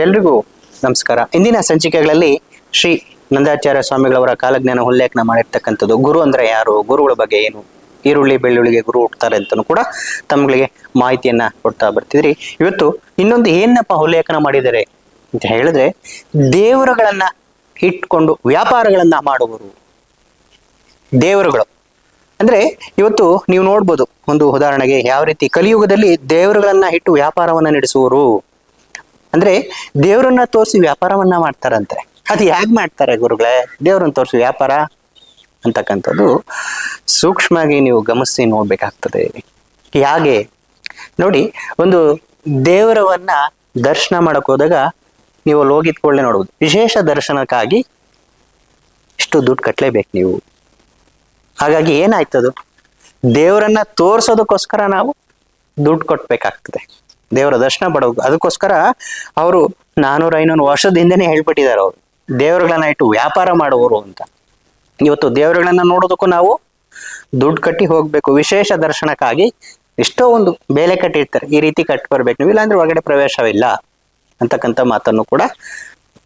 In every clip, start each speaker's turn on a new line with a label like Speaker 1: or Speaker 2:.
Speaker 1: ಎಲ್ರಿಗೂ ನಮಸ್ಕಾರ. ಇಂದಿನ ಸಂಚಿಕೆಗಳಲ್ಲಿ ಶ್ರೀ ನಂದಾಚಾರ್ಯ ಸ್ವಾಮಿಗಳವರ ಕಾಲಜ್ಞಾನ ಉಲ್ಲೇಖನ ಮಾಡಿರ್ತಕ್ಕಂಥದ್ದು, ಗುರು ಅಂದ್ರೆ ಯಾರು, ಗುರುಗಳ ಬಗ್ಗೆ ಏನು, ಈರುಳ್ಳಿ, ಬೆಳ್ಳುಳ್ಳಿಗೆ ಗುರು ಹುಟ್ಟುತ್ತಾರೆ ಅಂತಲೂ ಕೂಡ ತಮ್ಗಳಿಗೆ ಮಾಹಿತಿಯನ್ನ ಕೊಡ್ತಾ ಬರ್ತಿದ್ರಿ. ಇವತ್ತು ಇನ್ನೊಂದು ಏನಪ್ಪ ಉಲ್ಲೇಖನ ಮಾಡಿದರೆ ಅಂತ ಹೇಳಿದ್ರೆ, ದೇವರುಗಳನ್ನ ಇಟ್ಕೊಂಡು ವ್ಯಾಪಾರಗಳನ್ನ ಮಾಡುವರು ದೇವರುಗಳು. ಅಂದ್ರೆ ಇವತ್ತು ನೀವು ನೋಡ್ಬೋದು, ಒಂದು ಉದಾಹರಣೆಗೆ ಯಾವ ರೀತಿ ಕಲಿಯುಗದಲ್ಲಿ ದೇವರುಗಳನ್ನ ಇಟ್ಟು ವ್ಯಾಪಾರವನ್ನ ನಡೆಸುವರು ಅಂದ್ರೆ ದೇವರನ್ನ ತೋರಿಸಿ ವ್ಯಾಪಾರವನ್ನ ಮಾಡ್ತಾರಂತೆ. ಅದು ಹೇಗ್ ಮಾಡ್ತಾರೆ ಗುರುಗಳೇ? ದೇವರನ್ನ ತೋರಿಸಿ ವ್ಯಾಪಾರ ಅಂತಕ್ಕಂಥದ್ದು ಸೂಕ್ಷ್ಮವಾಗಿ ನೀವು ಗಮನಿಸಿ ನೋಡ್ಬೇಕಾಗ್ತದೆ ಹೇಗೆ ನೋಡಿ, ಒಂದು ದೇವರವನ್ನ ದರ್ಶನ ಮಾಡಕ್ ಹೋದಾಗ ನೀವು ಅಲ್ಲಿ ಹೋಗಿದ್ ಕೂಡಲೇ ನೋಡ್ಬೋದು. ವಿಶೇಷ ದರ್ಶನಕ್ಕಾಗಿ ಇಷ್ಟು ದುಡ್ಡು ಕಟ್ಲೇಬೇಕು ನೀವು. ಹಾಗಾಗಿ ಏನಾಯ್ತದು? ದೇವರನ್ನ ತೋರ್ಸೋದಕ್ಕೋಸ್ಕರ ನಾವು ದುಡ್ಡು ಕೊಟ್ಬೇಕಾಗ್ತದೆ. ದೇವರ ದರ್ಶನ ಪಡಬೇಕು. ಅದಕ್ಕೋಸ್ಕರ ಅವರು ನಾನೂರ ಐನೂರು ವರ್ಷದ ಹಿಂದೆನೆ ಹೇಳ್ಬಿಟ್ಟಿದ್ದಾರೆ ಅವರು. ದೇವರುಗಳನ್ನ ಇಟ್ಟು ವ್ಯಾಪಾರ ಮಾಡುವವರು ಅಂತ. ಇವತ್ತು ದೇವರುಗಳನ್ನ ನೋಡೋದಕ್ಕೂ ನಾವು ದುಡ್ಡು ಕಟ್ಟಿ ಹೋಗ್ಬೇಕು. ವಿಶೇಷ ದರ್ಶನಕ್ಕಾಗಿ ಎಷ್ಟೋ ಒಂದು ಬೇಲೆ ಕಟ್ಟಿರ್ತಾರೆ. ಈ ರೀತಿ ಕಟ್ಟಿ ಬರ್ಬೇಕು. ನೀವು ಇಲ್ಲಾಂದ್ರೆ ಒಳಗಡೆ ಪ್ರವೇಶವಿಲ್ಲ ಅಂತಕ್ಕಂಥ ಮಾತನ್ನು ಕೂಡ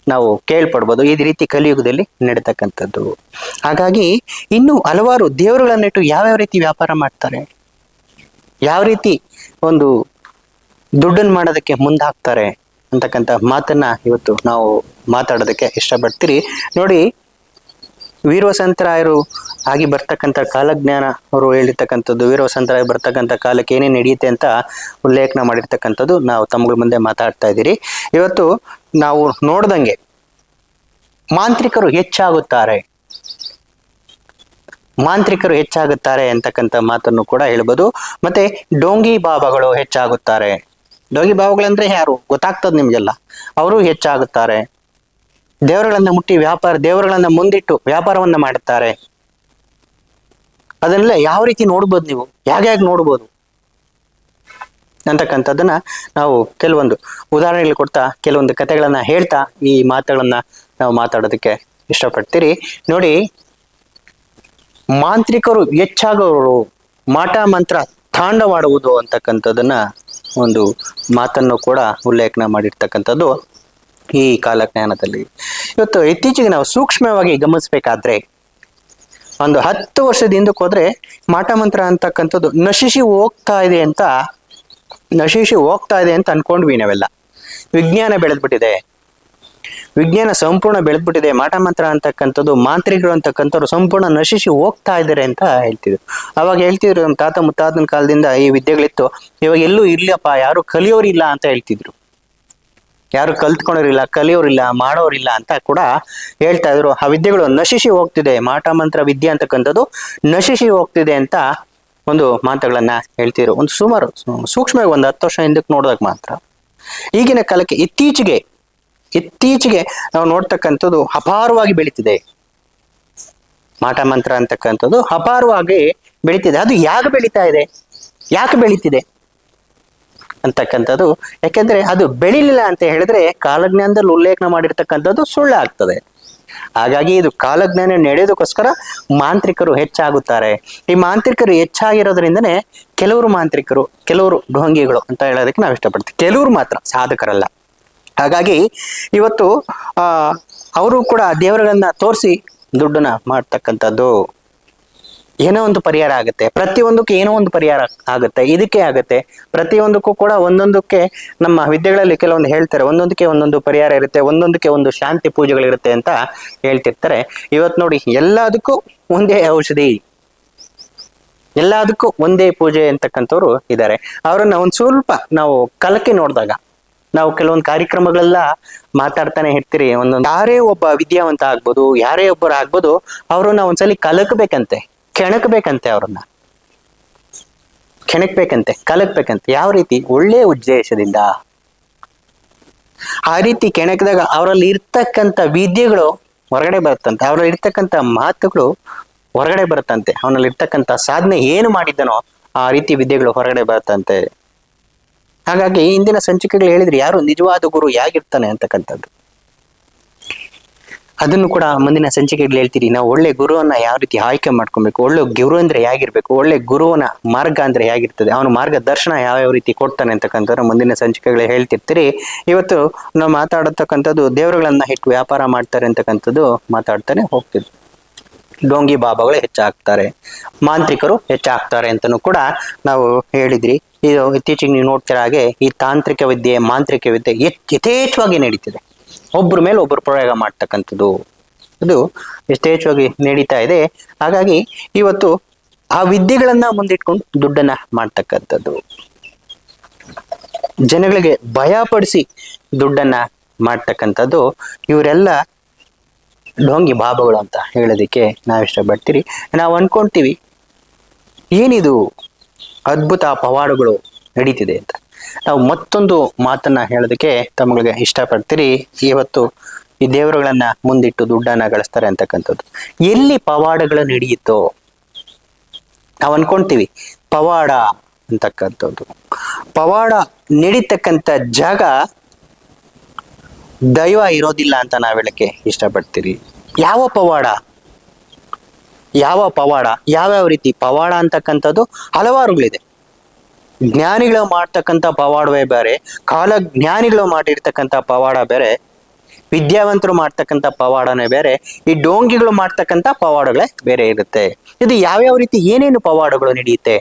Speaker 1: ನಾವು ಕೇಳ್ಪಡ್ಬೋದು. ಈ ರೀತಿ ಕಲಿಯುಗದಲ್ಲಿ ನಡೀತಕ್ಕಂಥದ್ದು. ಹಾಗಾಗಿ ಇನ್ನು ಹಲವಾರು ದೇವರುಗಳನ್ನಿಟ್ಟು ಯಾವ್ಯಾವ ರೀತಿ ವ್ಯಾಪಾರ ಮಾಡ್ತಾರೆ? ಯಾವ ರೀತಿ ಒಂದು ದುಡ್ಡನ್ನು ಮಾಡೋದಕ್ಕೆ ಮುಂದಾಗ್ತಾರೆ ಅಂತಕ್ಕಂಥ ಮಾತನ್ನ ಇವತ್ತು ನಾವು ಮಾತಾಡೋದಕ್ಕೆ ಇಷ್ಟಪಡ್ತೀರಿ. ನೋಡಿ, ವೀರವಸಂತರಾಯರು ಆಗಿ ಬರ್ತಕ್ಕಂಥ ಕಾಲಜ್ಞಾನ ಅವರು ಹೇಳಿರ್ತಕ್ಕಂಥದ್ದು ವೀರವಸಂತರಾಯ ಬರ್ತಕ್ಕಂಥ ಕಾಲಕ್ಕೆ ಏನೇ ನಡೆಯುತ್ತೆ ಅಂತ ಉಲ್ಲೇಖನ ಮಾಡಿರ್ತಕ್ಕಂಥದ್ದು ನಾವು ತಮ್ಮಗಳ ಮುಂದೆ ಮಾತಾಡ್ತಾ ಇದ್ದೀರಿ. ಇವತ್ತು ನಾವು ನೋಡ್ದಂಗೆ ಮಾಂತ್ರಿಕರು ಹೆಚ್ಚಾಗುತ್ತಾರೆ. ಮಾಂತ್ರಿಕರು ಹೆಚ್ಚಾಗುತ್ತಾರೆ ಅಂತಕ್ಕಂಥ ಮಾತನ್ನು ಕೂಡ ಹೇಳ್ಬೋದು. ಮತ್ತೆ ಡೋಂಗಿ ಬಾಬಾಗಳು ಹೆಚ್ಚಾಗುತ್ತಾರೆ. ಡೋಂಗಿ ಭಾವಗಳಂದ್ರೆ ಯಾರು? ಗೊತ್ತಾಗ್ತದೆ ನಿಮ್ಗೆಲ್ಲ. ಅವರು ಹೆಚ್ಚಾಗುತ್ತಾರೆ. ದೇವರುಗಳನ್ನ ಮುಟ್ಟಿ ವ್ಯಾಪಾರ, ದೇವರುಗಳನ್ನ ಮುಂದಿಟ್ಟು ವ್ಯಾಪಾರವನ್ನ ಮಾಡುತ್ತಾರೆ. ಅದನ್ನೆಲ್ಲ ಯಾವ ರೀತಿ ನೋಡ್ಬೋದು ನೀವು? ಹೇಗೆ ಹೇಗೆ ನೋಡ್ಬೋದು? ಅಂತಕ್ಕಂಥದ್ದನ್ನ ನಾವು ಕೆಲವೊಂದು ಉದಾಹರಣೆಗಳು ಕೊಡ್ತಾ, ಕೆಲವೊಂದು ಕಥೆಗಳನ್ನ ಹೇಳ್ತಾ ಈ ಮಾತುಗಳನ್ನ ನಾವು ಮಾತಾಡೋದಕ್ಕೆ ಇಷ್ಟಪಡ್ತೀರಿ. ನೋಡಿ, ಮಾಂತ್ರಿಕರು ಹೆಚ್ಚಾಗೋರು, ಮಾಟ ಮಂತ್ರ ತಾಂಡವಾಡುವುದು ಅಂತಕ್ಕಂಥದ್ದನ್ನ ಒಂದು ಮಾತನ್ನು ಕೂಡ ಉಲ್ಲೇಖನ ಮಾಡಿರ್ತಕ್ಕಂಥದ್ದು ಈ ಕಾಲಜ್ಞಾನದಲ್ಲಿ. ಇವತ್ತು ಇತ್ತೀಚೆಗೆ ನಾವು ಸೂಕ್ಷ್ಮವಾಗಿ ಗಮನಿಸಬೇಕಾದ್ರೆ, ಒಂದು ಹತ್ತು ವರ್ಷದ ಹಿಂದಕ್ಕೆ ಹೋದ್ರೆ ಮಾಟ ಮಂತ್ರ ಅಂತಕ್ಕಂಥದ್ದು ನಶಿಸಿ ಹೋಗ್ತಾ ಇದೆ ಅಂತ, ನಶಿಸಿ ಹೋಗ್ತಾ ಇದೆ ಅಂತ ಅನ್ಕೊಂಡ್ವಿ ನಾವೆಲ್ಲ. ವಿಜ್ಞಾನ ಬೆಳೆದ್ಬಿಟ್ಟಿದೆ. ವಿಜ್ಞಾನ ಸಂಪೂರ್ಣ ಬೆಳೆದ್ಬಿಟ್ಟಿದೆ, ಮಾಟ ಮಂತ್ರ ಅಂತಕ್ಕಂಥದ್ದು, ಮಾಂತ್ರಿಕರು ಅಂತಕ್ಕಂಥವ್ರು ಸಂಪೂರ್ಣ ನಶಿಸಿ ಹೋಗ್ತಾ ಇದ್ದಾರೆ ಅಂತ ಹೇಳ್ತಿದ್ರು. ಅವಾಗ ಹೇಳ್ತಿದ್ರು ನಮ್ಮ ತಾತ ಮುತ್ತಾತನ ಕಾಲದಿಂದ ಈ ವಿದ್ಯೆಗಳಿತ್ತು. ಇವಾಗ ಎಲ್ಲೂ ಇರ್ಲಪ್ಪ ಯಾರು ಕಲಿಯೋರಿಲ್ಲ ಅಂತ ಹೇಳ್ತಿದ್ರು. ಯಾರು ಕಲ್ತ್ಕೊಳ್ಳೋರಿಲ್ಲ ಕಲಿಯೋರಿಲ್ಲ, ಮಾಡೋರಿಲ್ಲ ಅಂತ ಕೂಡ ಹೇಳ್ತಾ ಇದ್ರು. ಆ ವಿದ್ಯೆಗಳು ನಶಿಸಿ ಹೋಗ್ತಿದೆ, ಮಾಟ ಮಂತ್ರ ವಿದ್ಯೆ ಅಂತಕ್ಕಂಥದ್ದು ನಶಿಸಿ ಹೋಗ್ತಿದೆ ಅಂತ ಒಂದು ಮಾತುಗಳನ್ನ ಹೇಳ್ತಿದ್ರು. ಒಂದು ಸುಮಾರು ಸೂಕ್ಷ್ಮವಾಗಿ ಒಂದು ಹತ್ತು ವರ್ಷ ಹಿಂದಕ್ಕೆ ನೋಡಿದಾಗ ಮಾತ್ರ. ಈಗಿನ ಕಾಲಕ್ಕೆ ಇತ್ತೀಚೆಗೆ ಇತ್ತೀಚೆಗೆ ನಾವು ನೋಡ್ತಕ್ಕಂಥದ್ದು ಅಪಾರವಾಗಿ ಬೆಳೀತಿದೆ. ಮಾಟ ಮಂತ್ರ ಅಂತಕ್ಕಂಥದ್ದು ಅಪಾರವಾಗಿ ಬೆಳೀತಿದೆ. ಅದು ಯಾಕೆ ಬೆಳೀತಾ ಇದೆ? ಯಾಕೆ ಬೆಳೀತಿದೆ? ಅಂತಕ್ಕಂಥದ್ದು. ಯಾಕೆಂದ್ರೆ ಅದು ಬೆಳಿಲಿಲ್ಲ ಅಂತ ಹೇಳಿದ್ರೆ ಕಾಲಜ್ಞಾನದಲ್ಲಿ ಉಲ್ಲೇಖನ ಮಾಡಿರ್ತಕ್ಕಂಥದ್ದು ಸುಳ್ಳು ಆಗ್ತದೆ ಹಾಗಾಗಿ ಇದು ಕಾಲಜ್ಞಾನ ನಡೆಯೋದಕ್ಕೋಸ್ಕರ ಮಾಂತ್ರಿಕರು ಹೆಚ್ಚಾಗುತ್ತಾರೆ. ಈ ಮಾಂತ್ರಿಕರು ಹೆಚ್ಚಾಗಿರೋದ್ರಿಂದನೇ ಕೆಲವರು ಮಾಂತ್ರಿಕರು, ಕೆಲವರು ಢೋಂಗಿಗಳು ಅಂತ ಹೇಳೋದಕ್ಕೆ ನಾವು ಇಷ್ಟಪಡ್ತೀವಿ ಕೆಲವರು ಮಾತ್ರ ಸಾಧಕರಲ್ಲ. ಹಾಗಾಗಿ ಇವತ್ತು, ಆ, ಅವರು ಕೂಡ ದೇವರುಗಳನ್ನ ತೋರಿಸಿ ದುಡ್ಡನ್ನ ಮಾಡ್ತಕ್ಕಂಥದ್ದು ಏನೋ ಒಂದು ಪರಿಹಾರ ಆಗುತ್ತೆ. ಪ್ರತಿಯೊಂದಕ್ಕೂ ಏನೋ ಒಂದು ಪರಿಹಾರ ಆಗುತ್ತೆ. ಇದಕ್ಕೆ ಆಗುತ್ತೆ. ಪ್ರತಿಯೊಂದಕ್ಕೂ ಕೂಡ ಒಂದೊಂದಕ್ಕೆ ನಮ್ಮ ವಿದ್ಯೆಗಳಲ್ಲಿ ಕೆಲವೊಂದು ಹೇಳ್ತಾರೆ, ಒಂದೊಂದಕ್ಕೆ ಒಂದೊಂದು ಪರಿಹಾರ ಇರುತ್ತೆ, ಒಂದೊಂದಕ್ಕೆ ಒಂದು ಶಾಂತಿ ಪೂಜೆಗಳಿರುತ್ತೆ ಅಂತ ಹೇಳ್ತಿರ್ತಾರೆ. ಇವತ್ತು ನೋಡಿ, ಎಲ್ಲದಕ್ಕೂ ಒಂದೇ ಔಷಧಿ. ಎಲ್ಲದಕ್ಕೂ ಒಂದೇ ಪೂಜೆ ಅಂತಕ್ಕಂಥವ್ರು ಇದ್ದಾರೆ. ಅವರನ್ನ ಒಂದು ಸ್ವಲ್ಪ ನಾವು ಕಲಕಿ ನೋಡಿದಾಗ ನಾವು ಕೆಲವೊಂದು ಕಾರ್ಯಕ್ರಮಗಳೆಲ್ಲ ಮಾತಾಡ್ತಾನೆ ಇರ್ತೀರಿ. ಒಂದೊಂದು ಯಾರೇ ಒಬ್ಬ ವಿದ್ಯಾವಂತ ಆಗ್ಬೋದು, ಯಾರೇ ಒಬ್ಬರು ಆಗ್ಬೋದು, ಅವ್ರನ್ನ ಒಂದ್ಸಲಿ ಕಲಕ್ಬೇಕಂತೆ, ಕೆಣಕ್ಬೇಕಂತೆ ಅವ್ರನ್ನ. ಕೆಣಕ್ಬೇಕಂತೆ, ಕಲಕ್ಬೇಕಂತೆ, ಯಾವ ರೀತಿ? ಒಳ್ಳೆ ಉದ್ದೇಶದಿಂದ. ಆ ರೀತಿ ಕೆಣಕಿದಾಗ ಅವರಲ್ಲಿ ಇರ್ತಕ್ಕಂಥ ವಿದ್ಯೆಗಳು ಹೊರಗಡೆ ಬರುತ್ತಂತೆ, ಅವರಲ್ಲಿ ಇರ್ತಕ್ಕಂಥ ಮಾತುಗಳು ಹೊರಗಡೆ ಬರುತ್ತಂತೆ, ಅವನಲ್ಲಿ ಇರ್ತಕ್ಕಂಥ ಸಾಧನೆ ಏನು ಮಾಡಿದ್ದನೋ ಆ ರೀತಿ ವಿದ್ಯೆಗಳು ಹೊರಗಡೆ ಬರುತ್ತಂತೆ. ಹಾಗಾಗಿ ಇಂದಿನ ಸಂಚಿಕೆಗಳು ಹೇಳಿದ್ರೆ ಯಾರು ನಿಜವಾದ ಗುರು ಯಾಗಿರ್ತಾನೆ ಅಂತಕ್ಕಂಥದ್ದು. ಅದನ್ನು ಕೂಡ ಮುಂದಿನ ಸಂಚಿಕೆಗಳು ಹೇಳ್ತೀರಿ. ನಾವು ಒಳ್ಳೆ ಗುರುವನ್ನ ಯಾವ ರೀತಿ ಆಯ್ಕೆ ಮಾಡ್ಕೊಬೇಕು? ಒಳ್ಳೆ ಗುರು ಅಂದ್ರೆ ಹೇಗಿರ್ಬೇಕು ಒಳ್ಳೆ ಗುರುವನ ಮಾರ್ಗ ಅಂದ್ರೆ ಹೇಗಿರ್ತದೆ ಅವನ ಮಾರ್ಗದರ್ಶನ ಯಾವ ಯಾವ ರೀತಿ ಕೊಡ್ತಾನೆ ಅಂತಕ್ಕಂಥದ್ದು ಮುಂದಿನ ಸಂಚಿಕೆಗಳು ಹೇಳ್ತಿರ್ತೀರಿ. ಇವತ್ತು ನಾವು ಮಾತಾಡತಕ್ಕಂಥದ್ದು ದೇವರುಗಳನ್ನ ಹಿಟ್ಟು ವ್ಯಾಪಾರ ಮಾಡ್ತಾರೆ ಅಂತಕ್ಕಂಥದ್ದು ಮಾತಾಡ್ತಾನೆ ಹೋಗ್ತಿದ್ವಿ ಡೋಂಗಿ ಬಾಬಾಗಳು ಹೆಚ್ಚಾಗ್ತಾರೆ. ಮಾಂತ್ರಿಕರು ಹೆಚ್ಚಾಗ್ತಾರೆ ಅಂತಲೂ ಕೂಡ ನಾವು ಹೇಳಿದ್ರಿ. ಇದು ಇತ್ತೀಚೆಗೆ ನೀವು ನೋಡ್ತಿರೋ ಹಾಗೆ ಈ ತಾಂತ್ರಿಕ ವಿದ್ಯೆ, ಮಾಂತ್ರಿಕ ವಿದ್ಯೆ ಯಥ್- ಯಥೇಚ್ಛವಾಗಿ ನಡೀತಿದೆ. ಒಬ್ಬರ ಮೇಲೆ ಒಬ್ಬರು ಪ್ರಯೋಗ ಮಾಡ್ತಕ್ಕಂಥದ್ದು. ಇದು ಯಥೇಚ್ಛವಾಗಿ ನಡೀತಾ ಇದೆ. ಹಾಗಾಗಿ ಇವತ್ತು ಆ ವಿದ್ಯೆಗಳನ್ನ ಮುಂದಿಟ್ಕೊಂಡು ದುಡ್ಡನ್ನ ಮಾಡ್ತಕ್ಕಂಥದ್ದು. ಜನಗಳಿಗೆ ಭಯಪಡಿಸಿ ದುಡ್ಡನ್ನ ಮಾಡ್ತಕ್ಕಂಥದ್ದು ಇವರೆಲ್ಲ ಡೋಂಗಿ ಬಾಬಾಗಳು ಅಂತ ಹೇಳೋದಕ್ಕೆ ನಾವು ಇಷ್ಟಪಡ್ತೀರಿ ನಾವು ಅನ್ಕೊಂತೀವಿ, ಏನಿದು? ಅದ್ಭುತ ಪವಾಡಗಳು ನಡೀತಿದೆ ಅಂತ. ನಾವು ಮತ್ತೊಂದು ಮಾತನ್ನ ಹೇಳೋದಕ್ಕೆ ತಮಗೆ ಇಷ್ಟಪಡ್ತೀರಿ. ಇವತ್ತು ಈ ದೇವರುಗಳನ್ನ ಮುಂದಿಟ್ಟು ದುಡ್ಡನ್ನ ಗಳಿಸ್ತಾರೆ ಅಂತಕ್ಕಂಥದ್ದು. ಎಲ್ಲಿ ಪವಾಡಗಳು ನಡೆಯುತ್ತೋ ನಾವು ಅನ್ಕೊಂತೀವಿ, ಪವಾಡ ಅಂತಕ್ಕಂಥದ್ದು. ಪವಾಡ ನಡೀತಕ್ಕಂಥ ಜಾಗ ದೈವ ಇರೋದಿಲ್ಲ ಅಂತ ನಾವ್ ಹೇಳಕ್ಕೆ ಇಷ್ಟಪಡ್ತೀರಿ. ಯಾವ ಪವಾಡ? ಯಾವ ಪವಾಡ, ಯಾವ್ಯಾವ ರೀತಿ ಪವಾಡ ಅಂತಕ್ಕಂಥದ್ದು ಹಲವಾರುಗಳಿದೆ. ಜ್ಞಾನಿಗಳು ಮಾಡ್ತಕ್ಕಂಥ ಪವಾಡವೇ ಬೇರೆ, ಕಾಲ ಜ್ಞಾನಿಗಳು ಮಾಡಿರ್ತಕ್ಕಂಥ ಪವಾಡ ಬೇರೆ, ವಿದ್ಯಾವಂತರು ಮಾಡ್ತಕ್ಕಂಥ ಪವಾಡನೇ ಬೇರೆ, ಈ ಡೋಂಗಿಗಳು ಮಾಡ್ತಕ್ಕಂಥ ಪವಾಡಗಳೇ ಬೇರೆ ಇರುತ್ತೆ. ಇದು ಯಾವ್ಯಾವ ರೀತಿ ಏನೇನು ಪವಾಡಗಳು ನಡೆಯುತ್ತೆ?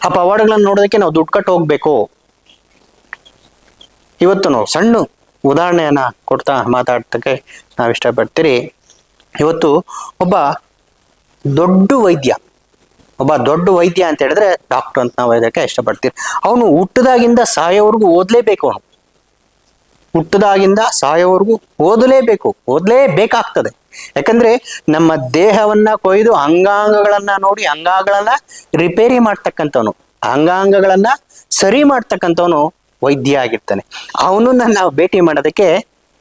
Speaker 1: ಆ ಪವಾಡಗಳನ್ನ ನೋಡೋದಕ್ಕೆ ನಾವು ದುಡ್ಡು ಕಟ್ಟು ಹೋಗ್ಬೇಕು. ಇವತ್ತು ನಾವು ಸಣ್ಣ ಉದಾಹರಣೆಯನ್ನ ಕೊಡ್ತಾ ಮಾತಾಡ್ತಕ್ಕೆ ನಾವು ಇಷ್ಟಪಡ್ತೀರಿ ಇವತ್ತು ಒಬ್ಬ ದೊಡ್ಡ ವೈದ್ಯ, ಒಬ್ಬ ದೊಡ್ಡ ವೈದ್ಯ ಅಂತ ಹೇಳಿದ್ರೆ ಡಾಕ್ಟರ್ ಅಂತ ನಾವು ಇದಕ್ಕೆ ಇಷ್ಟಪಡ್ತೀವಿ. ಅವನು ಹುಟ್ಟದಾಗಿಂದ ಸಾಯೋವರೆಗೂ ಓದ್ಲೇಬೇಕು ಅವನು. ಹುಟ್ಟದಾಗಿಂದ ಸಾಯೋವರೆಗೂ ಓದಲೇಬೇಕು, ಓದಲೇಬೇಕಾಗ್ತದೆ. ಯಾಕಂದ್ರೆ ನಮ್ಮ ದೇಹವನ್ನ ಕೊಯ್ದು ಅಂಗಾಂಗಗಳನ್ನ ನೋಡಿ ಅಂಗಾಂಗಗಳನ್ನ ರಿಪೇರಿ ಮಾಡ್ತಕ್ಕಂಥವನು, ಅಂಗಾಂಗಗಳನ್ನ ಸರಿ ಮಾಡ್ತಕ್ಕಂಥವನು ವೈದ್ಯ ಆಗಿರ್ತಾನೆ. ಅವನನ್ನ ನಾವು ಭೇಟಿ ಮಾಡೋದಕ್ಕೆ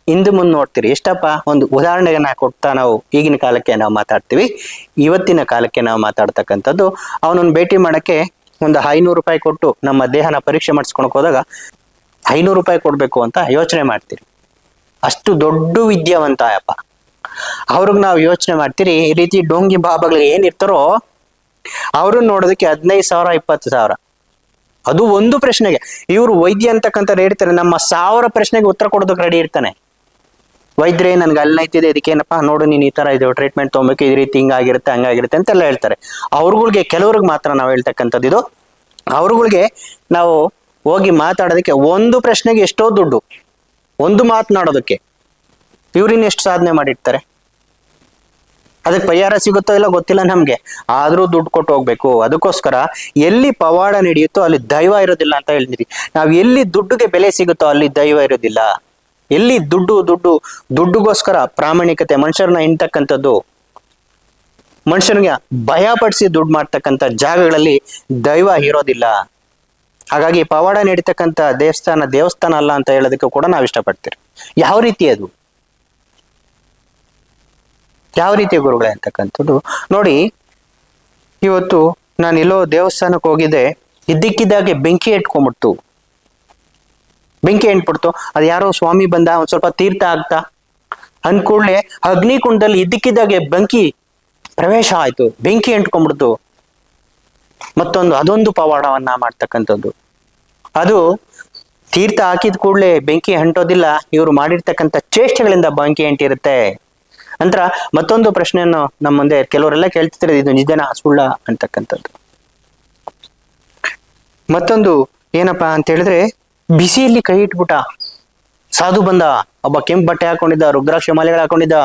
Speaker 1: ಹಿಂದೆ ಮುಂದೆ ನೋಡ್ತೀರಿ. ಎಷ್ಟಪ್ಪ? ಒಂದು ಉದಾಹರಣೆಯನ್ನ ಕೊಡ್ತಾ ನಾವು ಈಗಿನ ಕಾಲಕ್ಕೆ ನಾವು ಮಾತಾಡ್ತೀವಿ. ಇವತ್ತಿನ ಕಾಲಕ್ಕೆ ನಾವು ಮಾತಾಡ್ತಕ್ಕಂಥದ್ದು, ಅವನನ್ನ ಭೇಟಿ ಮಾಡಕ್ಕೆ ಒಂದು ಐನೂರು ರೂಪಾಯಿ ಕೊಟ್ಟು ನಮ್ಮ ದೇಹನ ಪರೀಕ್ಷೆ ಮಾಡಿಸ್ಕೊಳಕ್ ಹೋದಾಗ ಐನೂರು ರೂಪಾಯಿ ಕೊಡಬೇಕು ಅಂತ ಯೋಚನೆ ಮಾಡ್ತೀರಿ. ಅಷ್ಟು ದೊಡ್ಡ ವಿದ್ಯಾವಂತ ಅಪ್ಪ ಅವ್ರಿಗೆ ನಾವು ಯೋಚನೆ ಮಾಡ್ತೀರಿ, ಈ ರೀತಿ ಡೋಂಗಿ ಬಾಬಾಗಳು ಏನಿರ್ತಾರೋ ಅವರು ನೋಡೋದಕ್ಕೆ ಹದಿನೈದು ಸಾವಿರ, ಇಪ್ಪತ್ತು ಸಾವಿರ. ಅದು ಒಂದು ಪ್ರಶ್ನೆಗೆ. ಇವರು ವೈದ್ಯ ಅಂತಕ್ಕಂಥ ಹೇಳ್ತಾರೆ, ನಮ್ಮ ಸಾವಿರ ಪ್ರಶ್ನೆಗೆ ಉತ್ತರ ಕೊಡೋದಕ್ಕೆ ರೆಡಿ ಇರ್ತಾನೆ. ವೈದ್ಯರೇ, ನನ್ಗೆ ಅಲ್ಲೈತಿದೆ ಇದಕ್ಕೇನಪ್ಪ, ನೋಡು, ನೀನು ಈ ತರ ಇದು ಟ್ರೀಟ್ಮೆಂಟ್ ತೊಗೊಬೇಕು ಈ ರೀತಿ ಹಿಂಗಾಗಿರುತ್ತೆ ಹಂಗಾಗಿರುತ್ತೆ ಅಂತೆಲ್ಲ ಹೇಳ್ತಾರೆ. ಅವ್ರಗಳಿಗೆ ಕೆಲವ್ರಿಗೆ ಮಾತ್ರ ನಾವು ಹೇಳ್ತಕ್ಕಂಥದ್ದು ಇದು. ಅವ್ರಗಳಿಗೆ ನಾವು ಹೋಗಿ ಮಾತಾಡೋದಕ್ಕೆ ಒಂದು ಪ್ರಶ್ನೆಗೆ ಎಷ್ಟೋ ದುಡ್ಡು, ಒಂದು ಮಾತನಾಡೋದಕ್ಕೆ ಇವ್ರಿನ್ ಎಷ್ಟು ಸಾಧನೆ ಮಾಡಿರ್ತಾರೆ? ಅದಕ್ಕೆ ಪರಿಹಾರ ಸಿಗುತ್ತೋ ಇಲ್ಲ ಗೊತ್ತಿಲ್ಲ ನಮಗೆ. ಆದರೂ ದುಡ್ಡು ಕೊಟ್ಟು ಹೋಗ್ಬೇಕು. ಅದಕ್ಕೋಸ್ಕರ ಎಲ್ಲಿ ಪವಾಡ ನಡೆಯುತ್ತೋ ಅಲ್ಲಿ ದೈವ ಇರೋದಿಲ್ಲ ಅಂತ ಹೇಳಿದ್ರಿ ನಾವು ಎಲ್ಲಿ ದುಡ್ಡುಗೆ ಬೆಲೆ ಸಿಗುತ್ತೋ ಅಲ್ಲಿ ದೈವ ಇರೋದಿಲ್ಲ. ಎಲ್ಲಿ ದುಡ್ಡು ದುಡ್ಡು, ದುಡ್ಡುಗೋಸ್ಕರ ಪ್ರಾಮಾಣಿಕತೆ, ಮನುಷ್ಯರನ್ನ ಹಿಂಡ್ತಕ್ಕಂಥದ್ದು ಮನುಷ್ಯನಿಗೆ ಭಯ ಪಡಿಸಿ ದುಡ್ಡು ಮಾಡ್ತಕ್ಕಂಥ ಜಾಗಗಳಲ್ಲಿ ದೈವ ಇರೋದಿಲ್ಲ. ಹಾಗಾಗಿ ಪವಾಡ ನಡೀತಕ್ಕಂಥ ದೇವಸ್ಥಾನ ದೇವಸ್ಥಾನ ಅಲ್ಲ ಅಂತ ಹೇಳೋದಕ್ಕೆ ಕೂಡ ನಾವು ಇಷ್ಟಪಡ್ತೀರಿ. ಯಾವ ರೀತಿ ಅದು? ಯಾವ ರೀತಿ ಗುರುಗಳೇ ಅಂತಕ್ಕಂಥದ್ದು? ನೋಡಿ, ಇವತ್ತು ನಾನು ಎಲ್ಲೋ ದೇವಸ್ಥಾನಕ್ಕೆ ಹೋಗಿದ್ದೆ, ಇದ್ದಕ್ಕಿದ್ದಾಗೆ ಬೆಂಕಿ ಇಟ್ಕೊಂಡ್ಬಿಡ್ತು ಬೆಂಕಿ ಎಂಟ್ಬಿಡ್ತು ಅದು ಯಾರೋ ಸ್ವಾಮಿ ಬಂದ, ಒಂದ್ ಸ್ವಲ್ಪ ತೀರ್ಥ ಆಗ್ತಾ? ಅಂದ್ಕೂಡ್ಲೆ ಅಗ್ನಿಕುಂಡದಲ್ಲಿ ಇದ್ದಕ್ಕಿದ್ದಾಗೆ ಬೆಂಕಿ ಪ್ರವೇಶ ಆಯ್ತು. ಬೆಂಕಿ ಎಂಟ್ಕೊಂಡ್ಬಿಡ್ತು ಮತ್ತೊಂದು, ಅದೊಂದು ಪವಾಡವನ್ನ ಮಾಡ್ತಕ್ಕಂಥದ್ದು. ಅದು ತೀರ್ಥ ಹಾಕಿದ ಕೂಡಲೇ ಬೆಂಕಿ ಅಂಟೋದಿಲ್ಲ ಇವರು ಮಾಡಿರ್ತಕ್ಕಂಥ ಚೇಷ್ಟೆಗಳಿಂದ ಬೆಂಕಿ ಅಂಟಿರುತ್ತೆ. ನಂತರ ಮತ್ತೊಂದು ಪ್ರಶ್ನೆಯನ್ನು ನಮ್ಮ ಮುಂದೆ ಕೆಲವರೆಲ್ಲ ಕೇಳ್ತಿದ್ರೆ ಇದು ನಿಜನ, ಸುಳ್ಳ ಅಂತಕ್ಕಂಥದ್ದು. ಮತ್ತೊಂದು ಏನಪ್ಪಾ ಅಂತ ಹೇಳಿದ್ರೆ ಬಿಸಿಯಲ್ಲಿ ಕೈ ಇಟ್ಬಿಟ್ಟ. ಸಾಧು ಬಂದ. ಒಬ್ಬ ಕೆಂಪು ಬಟ್ಟೆ ಹಾಕೊಂಡಿದ್ದ, ರುದ್ರಾಕ್ಷ ಮಾಲೆಗಳು ಹಾಕೊಂಡಿದ್ದ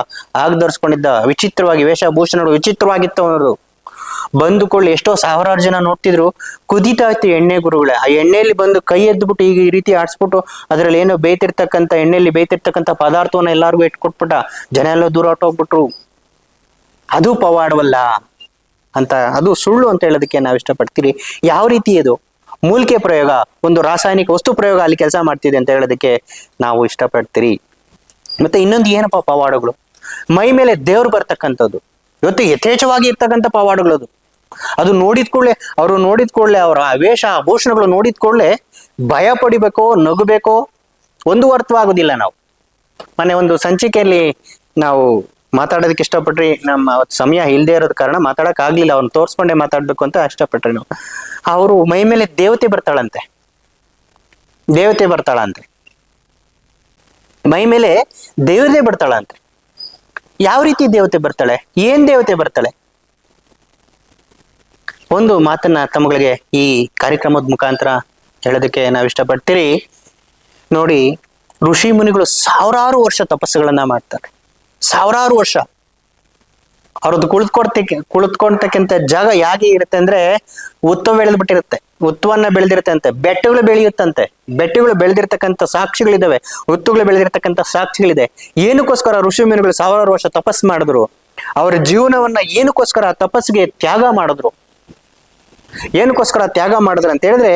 Speaker 1: ಆಗ ಧರಿಸ್ಕೊಂಡಿದ್ದ. ವಿಚಿತ್ರವಾಗಿ ವೇಷಭೂಷಣಗಳು ವಿಚಿತ್ರವಾಗಿತ್ತು ಅವನದು. ಬಂದುಕೊಳ್ಳಿ ಎಷ್ಟೋ ಸಾವಿರಾರು ಜನ ನೋಡ್ತಿದ್ರು. ಕುದಿತಾ ಇತ್ತು ಎಣ್ಣೆ ಗುರುಗಳೇ. ಆ ಎಣ್ಣೆಯಲ್ಲಿ ಬಂದು ಕೈ ಎದ್ಬಿಟ್ಟು ಈಗ ಈ ರೀತಿ ಆಡಿಸ್ಬಿಟ್ಟು ಅದ್ರಲ್ಲಿ ಏನೋ ಬೇಯ್ತಿರ್ತಕ್ಕಂಥ ಎಣ್ಣೆಯಲ್ಲಿ ಬೇಯ್ತಿರ್ತಕ್ಕಂಥ ಪದಾರ್ಥವನ್ನ ಎಲ್ಲಾರ್ಗು ಇಟ್ಕೊಟ್ಬಿಟ್ಟ. ಜನ ಎಲ್ಲ ದೂರ ಹೊಟ್ಟೋಗ್ಬಿಟ್ರು ಅದು ಪವಾಡವಲ್ಲ ಅಂತ, ಅದು ಸುಳ್ಳು ಅಂತ ಹೇಳೋದಕ್ಕೆ ನಾವು ಇಷ್ಟಪಡ್ತೀರಿ ಯಾವ ರೀತಿ ಅದು? ಮೂಲಿಕೆ ಪ್ರಯೋಗ, ಒಂದು ರಾಸಾಯನಿಕ ವಸ್ತು ಪ್ರಯೋಗ ಅಲ್ಲಿ ಕೆಲಸ ಮಾಡ್ತಿದೆ ಅಂತ ಹೇಳೋದಕ್ಕೆ ನಾವು ಇಷ್ಟಪಡ್ತೀರಿ. ಮತ್ತೆ ಇನ್ನೊಂದು ಏನಪ್ಪ ಪವಾಡಗಳು? ಮೈ ಮೇಲೆ ದೇವ್ರು ಬರ್ತಕ್ಕಂಥದ್ದು. ಇವತ್ತು ಯಥೇಚ್ಛವಾಗಿ ಇರ್ತಕ್ಕಂಥ ಪವಾಡಗಳು ಅದು. ಅದು ನೋಡಿದ ಕೂಡಲೇ, ಅವರು ನೋಡಿದ ಕೂಡಲೇ ಅವರ ವೇಷ ಭೂಷಣಗಳು ನೋಡಿದ ಕೂಡಲೇ ಭಯ ಪಡಿಬೇಕೋ, ನಗಬೇಕೋ, ಒಂದು ಅರ್ಥವಾಗುದಿಲ್ಲ ನಾವು. ಮೊನ್ನೆ ಒಂದು ಸಂಚಿಕೆಯಲ್ಲಿ ನಾವು ಮಾತಾಡೋದಕ್ಕೆ ಇಷ್ಟಪಟ್ರಿ. ನಮ್ಮ ಸಮಯ ಇಲ್ಲದೆ ಇರೋದ ಕಾರಣ ಮಾತಾಡಕ್ ಆಗ್ಲಿಲ್ಲ ಅವ್ನು ತೋರ್ಸ್ಕೊಂಡೆ ಮಾತಾಡ್ಬೇಕು ಅಂತ ಇಷ್ಟಪಟ್ರಿ ನಾವು. ಅವರು ಮೈ ಮೇಲೆ ದೇವತೆ ಬರ್ತಾಳಂತೆ. ದೇವತೆ ಬರ್ತಾಳಂತೆ. ಮೈ ಮೇಲೆ ದೇವತೆ ಬರ್ತಾಳಂತೆ. ಯಾವ ರೀತಿ ದೇವತೆ ಬರ್ತಾಳೆ? ಏನ್ ದೇವತೆ ಬರ್ತಾಳೆ? ಒಂದು ಮಾತನ್ನ ತಮ್ಮಗಳಿಗೆ ಈ ಕಾರ್ಯಕ್ರಮದ ಮುಖಾಂತರ ಹೇಳೋದಕ್ಕೆ ನಾವು ಇಷ್ಟಪಡ್ತೀರಿ. ನೋಡಿ, ಋಷಿ ಮುನಿಗಳು ಸಾವಿರಾರು ವರ್ಷ ತಪಸ್ಸುಗಳನ್ನ ಮಾಡ್ತಾರೆ. ಸಾವಿರಾರು ವರ್ಷ. ಅವ್ರದ್ದು ಕುಳಿತುಕೊಡ್ತಕ್ಕೆ ಕುಳಿತುಕೊಳ್ತಕ್ಕಂಥ ಜಾಗ ಯಾಕೆ ಇರುತ್ತೆ ಅಂದ್ರೆ ಉತ್ತು ಬೆಳೆದ್ ಬಿಟ್ಟಿರುತ್ತೆ ಉತ್ತವನ್ನ ಬೆಳೆದಿರುತ್ತೆ ಅಂತೆ ಬೆಟ್ಟಗಳು ಬೆಳೆಯುತ್ತಂತೆ. ಬೆಟ್ಟಗಳು ಬೆಳೆದಿರ್ತಕ್ಕಂಥ ಸಾಕ್ಷಿಗಳಿದಾವೆ. ಉತ್ತುಗಳು ಬೆಳೆದಿರ್ತಕ್ಕಂಥ ಸಾಕ್ಷಿಗಳಿದೆ. ಏನಕ್ಕೋಸ್ಕರ ಋಷಿ ಮೀನುಗಳು ಸಾವಿರಾರು ವರ್ಷ ತಪಸ್ ಮಾಡಿದ್ರು? ಅವರ ಜೀವನವನ್ನ ಏನಕ್ಕೋಸ್ಕರ ತಪಸ್ಸಿಗೆ ತ್ಯಾಗ ಮಾಡಿದ್ರು? ಏನಕ್ಕೋಸ್ಕರ ತ್ಯಾಗ ಮಾಡಿದ್ರು ಅಂತ ಹೇಳಿದ್ರೆ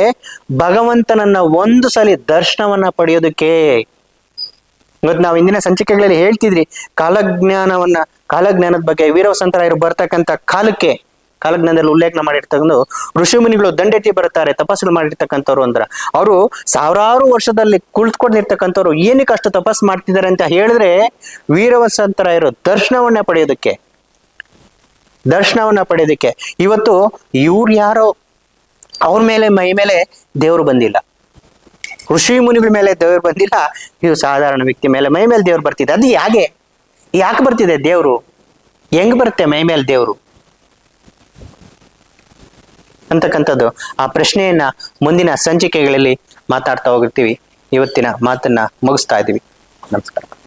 Speaker 1: ಭಗವಂತನನ್ನ ಒಂದು ಸಲ ದರ್ಶನವನ್ನ ಪಡೆಯೋದಕ್ಕೆ ಇವತ್ತು ನಾವು ಇಂದಿನ ಸಂಚಿಕೆಗಳಲ್ಲಿ ಹೇಳ್ತಿದ್ರಿ, ಕಾಲಜ್ಞಾನವನ್ನ, ಕಾಲಜ್ಞಾನದ ಬಗ್ಗೆ ವೀರವಸಂತರಾಯರು ಬರ್ತಕ್ಕಂಥ ಕಾಲಕ್ಕೆ, ಕಾಲಜ್ಞಾನದಲ್ಲಿ ಉಲ್ಲೇಖನ ಮಾಡಿರ್ತಕ್ಕಂಥ ಋಷಿಮುನಿಗಳು ದಂಡೆತ್ತಿ ಬರ್ತಾರೆ ತಪಸ್ಸುಗಳು ಮಾಡಿರ್ತಕ್ಕಂಥವ್ರು ಅಂದ್ರ. ಅವರು ಸಾವಿರಾರು ವರ್ಷದಲ್ಲಿ ಕುಳಿತುಕೊಂಡಿರ್ತಕ್ಕಂಥವ್ರು ಏನಕ್ಕೆ ಅಷ್ಟು ತಪಸ್ ಮಾಡ್ತಿದ್ದಾರೆ ಅಂತ ಹೇಳಿದ್ರೆ ವೀರವಸಂತರಾಯರು ದರ್ಶನವನ್ನ ಪಡೆಯೋದಕ್ಕೆ. ದರ್ಶನವನ್ನ ಪಡೆಯೋದಕ್ಕೆ. ಇವತ್ತು ಇವ್ರು ಯಾರೋ, ಅವ್ರ ಮೇಲೆ, ಮೈ ಮೇಲೆ ದೇವರು ಬಂದಿಲ್ಲ. ಋಷಿ ಮುನಿಗಳ ಮೇಲೆ ದೇವರು ಬಂದಿಲ್ಲ ನೀವು ಸಾಧಾರಣ ವ್ಯಕ್ತಿ ಮೇಲೆ ಮೈ ಮೇಲೆ ದೇವ್ರು ಬರ್ತಿದೆ. ಅದು ಯಾಕೆ? ಯಾಕೆ ಬರ್ತಿದೆ ದೇವ್ರು? ಹೆಂಗ್ ಬರುತ್ತೆ ಮೈ ಮೇಲೆ ದೇವ್ರು? ಅಂತಕ್ಕಂಥದ್ದು ಆ ಪ್ರಶ್ನೆಯನ್ನ ಮುಂದಿನ ಸಂಚಿಕೆಗಳಲ್ಲಿ ಮಾತಾಡ್ತಾ ಹೋಗಿರ್ತೀವಿ. ಇವತ್ತಿನ ಮಾತನ್ನ ಮುಗಿಸ್ತಾ ಇದ್ದೀವಿ. ನಮಸ್ಕಾರ.